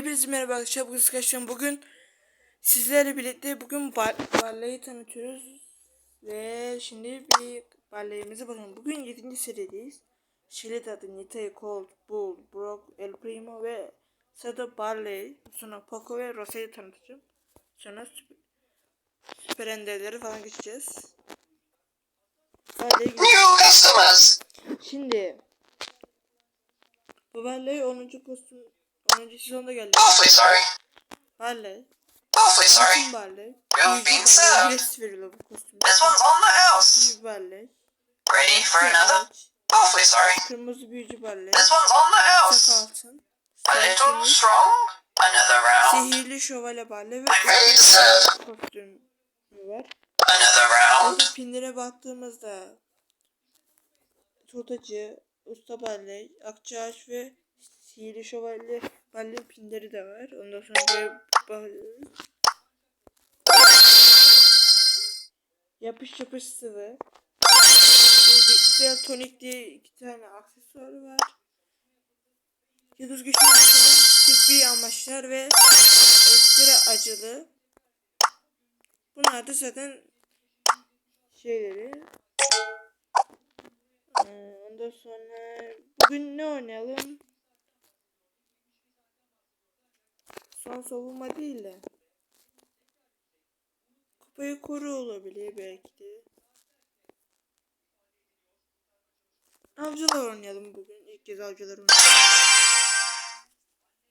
Hepinize merhaba arkadaşlar. Bugün arkadaşlar bugün sizlerle birlikte bugün bar barlayı tanıtıyoruz. Ve şimdi bir barlayımıza bakalım. Bugün 7. serideyiz. Şilet adı Nita'yı Cold, Bull, Brock, El Primo ve sırada Barley, sonra Poco ve Rosa'yı tanıtacağım. Sonra süper, süper enderleri falan geçeceğiz. Şimdi bu Barley 10. kostüm 10. sezonda geldi. Awfully sorry. Barley. Awfully sorry. Barley. You've been served. This one's on the house. Barley. Ready for another? Awfully sorry. Kırmızı büyücü Barley. This one's on the house. altın. A little strong. Another round. Sihirli şövalye Barley ve kostüm var. Another round. Pinlere baktığımızda Totacı, Usta Barley, Akçaağaç ve Sihirli Şövalye Barley pinleri de var. Ondan sonra bakıyoruz. Yapış yapış sıvı. Bitkisel tonik diye iki tane aksesuarı var. Yıldız güçlü. Tıbbi amaçlar ve ekstra acılı. Bunlar da zaten şeyleri. Ee, ondan sonra bugün ne oynayalım? Son savunma değil de. Kupayı koru olabilir belki de. Avcılar oynayalım bugün. İlk kez avcılar oynayalım.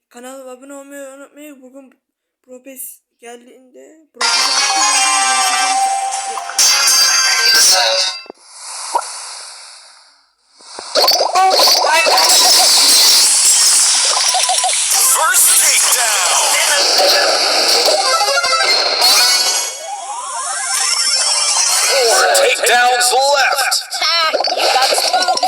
Kanala abone olmayı unutmayın. Bugün Propes geldiğinde Propes Four takedowns left. Ah, you got smoked.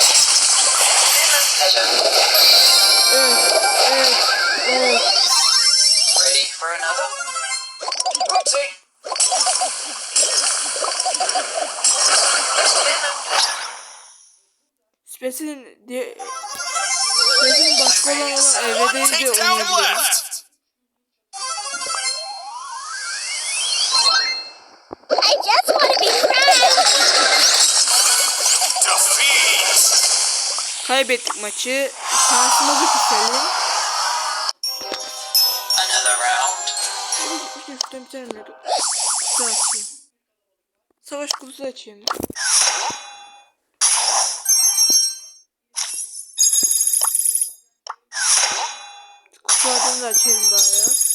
Ready for another? Oopsie. Spes'in diye Spes'in başka olan olan One evredeydi takedown left. I just Kaybettik maçı. Şansımızı küselim. Bir tane kutu açayım. Savaş kutusu açayım. Kutulardan da açayım daha ya.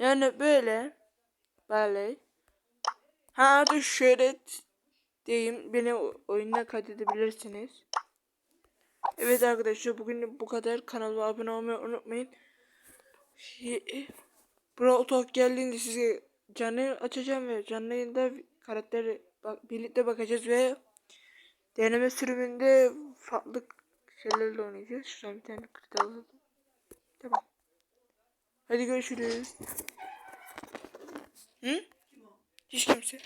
Yani böyle. Böyle. Ha dur şöyle diyeyim. Beni o- oyuna kaydedebilirsiniz. Evet arkadaşlar bugün bu kadar. Kanalıma abone olmayı unutmayın. Şey, Brawl Talk geldiğinde size canlı açacağım ve canlı yayında karakteri bak, birlikte bakacağız ve deneme sürümünde farklı şeylerle oynayacağız. Şuradan bir tane alalım. Tamam. Hadi görüşürüz. Hı? Hiç kimse.